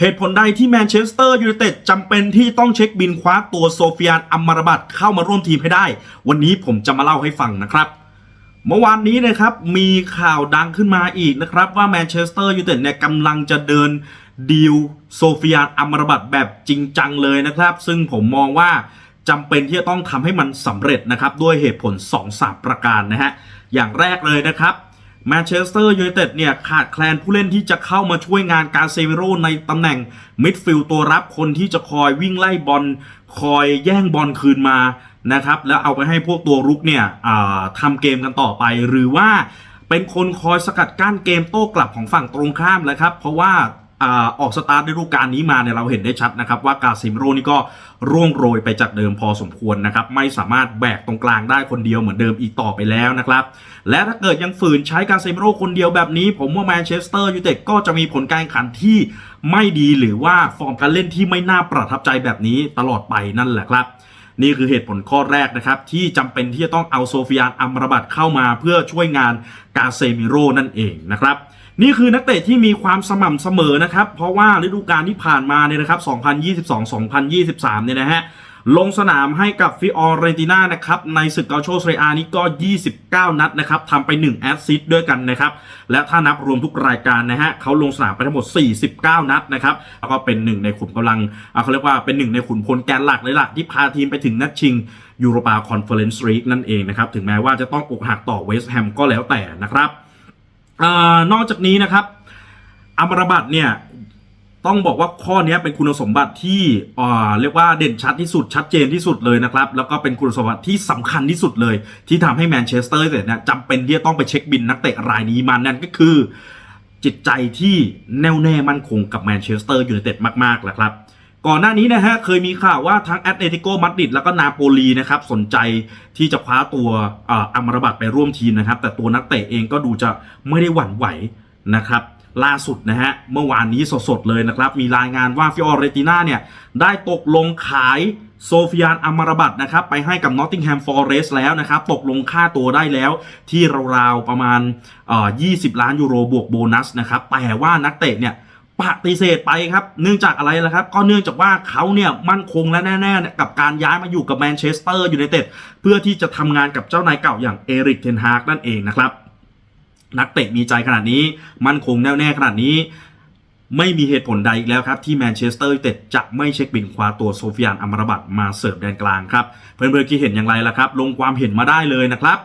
เหตุผลใดที่แมนเชสเตอร์ยูไนเต็ดจำเป็นที่ต้องเช็คบินคว้าตัวโซเฟียนอัมมาราบัตเข้ามาร่วมทีมให้ได้ วันนี้ผมจะมาเล่าให้ฟังนะครับ เมื่อวานนี้นะครับมีข่าวดังขึ้นมาอีกนะครับว่าแมนเชสเตอร์ยูไนเต็ดเนี่ยกำลังจะเดินดีลโซเฟียนอัมมาราบัตแบบจริงจังเลยนะครับ ซึ่งผมมองว่าจำเป็นที่จะต้องทำให้มันสำเร็จนะครับด้วยเหตุผล 2-3 ประการนะฮะอย่างแรกเลยนะครับ แมนเชสเตอร์ยูไนเต็ดเนี่ยขาดแคลนผู้เล่นที่จะเข้ามาช่วยงานการเซเวโรในตำแหน่งมิดฟิลด์ตัวรับคนที่จะคอยวิ่งไล่บอลคอยแย่งบอลคืนมานะครับแล้วเอาไปให้พวกตัวรุกเนี่ยทำเกมกันต่อไปหรือว่าเป็นคนคอยสกัดกั้นเกมโต้กลับของฝั่งตรงข้ามเลยครับ เพราะว่า ออกสตาร์ทฤดูกาลนี้มาเนี่ยเราเห็นได้ชัดนะครับ ว่ากาซิมโรนี่ก็ร่วงโรยไปจากเดิมพอสมควรนะครับ ไม่สามารถแบกตรงกลางได้คนเดียวเหมือนเดิมอีกต่อไปแล้วนะครับ และถ้าเกิดยังฝืนใช้กาเซมิโร่คนเดียวแบบนี้ ผมว่าแมนเชสเตอร์ยูไนเต็ดก็จะมีผลการแข่งขันที่ไม่ดีหรือว่าฟอร์มการเล่นที่ไม่น่าประทับใจแบบนี้ตลอดไปนั่นแหละครับ นี่คือเหตุผลข้อแรกนะครับที่จำเป็นที่จะต้องเอาโซฟิยานอัมราบัตเข้ามาเพื่อช่วยงานกาเซมิโร่นั่นเองนะครับนี่คือนักเตะที่มีความสม่ำเสมอนะครับ เพราะว่าฤดูกาลที่ผ่านมาเนี่ยนะครับ 2022-2023 เนี่ยนะฮะ ลงสนามให้กับฟิออเรนติน่านะครับในศึกเกาโชเซเรียอานี่ก็ 29 นัดนะครับทำไป 1 แอสซิสด้วยกันนะครับ และถ้านับรวมทุกรายการนะฮะเขาลงสนามไปทั้งหมด 49 นัดนะครับแล้วก็เป็นหนึ่งในขุนกำลังเขาเรียกว่าเป็นหนึ่งในขุนพลแกนหลักเลยล่ะ ที่พาทีมไปถึงนัดชิงยูโรปาคอนเฟอเรนซ์ลีกนั่นเองนะครับ ถึงแม้ว่าจะต้องอกหักต่อเวสต์แฮมก็แล้วแต่นะครับอนอกจากนี้นะครับอัมราบัตเนี่ย ต้องบอกว่าข้อนี้เป็นคุณสมบัติที่เรียกว่าเด่นชัดที่สุดชัดเจนที่สุดเลยนะครับ แล้วก็เป็นคุณสมบัติที่สำคัญที่สุดเลย ที่ทำให้แมนเชสเตอร์ยูไนเต็ดเนี่ยจำเป็นที่จะต้องไปเช็คบินนักเตะรายนี้มานั่นก็คือ จิตใจที่แน่วแน่มั่นคงกับแมนเชสเตอร์ยูไนเต็ดมากๆแหละครับก่อนหน้านี้นะฮะเคยมีข่าวว่าทั้งแอตเลติโกมาดริดแล้วก็นาโปลีนะครับสนใจที่จะคว้าตัวอัมรบัตไปร่วมทีมนะครับ แต่ตัวนักเตะเองก็ดูจะไม่ได้หวั่นไหวนะครับ ล่าสุดนะฮะเมื่อวานนี้สดๆเลยนะครับ มีรายงานว่าฟิออเรติน่าเนี่ย ได้ตกลงขายโซฟิยานอัมรบัตนะครับ ไปให้กับนอตติงแฮมฟอร์เรสแล้วนะครับ ตกลงค่าตัวได้แล้วที่ราวๆประมาณ 20 ล้านยูโรบวกโบนัสนะครับ แต่ว่านักเตะเนี่ยปฏิเสธไปครับ เนื่องจากอะไรล่ะครับ ก็เนื่องจากว่าเขาเนี่ยมั่นคงและแน่ๆเนี่ยกับการย้ายมาอยู่กับแมนเชสเตอร์ยูไนเต็ดเพื่อที่จะทำงานกับเจ้านายเก่าอย่างเอริกเทนฮากนั่นเองนะครับ นักเตะมีใจขนาดนี้ มั่นคงแน่วแน่ขนาดนี้ ไม่มีเหตุผลใดอีกแล้วครับ ที่แมนเชสเตอร์ยูไนเต็ดจะไม่เช็คบินคว้าตัวโซฟิยานอัมรบัตมาเสิร์ฟแดนกลางครับ เพื่อนๆคิดเห็นอย่างไรล่ะครับ ลงความเห็นมาได้เลยนะครับ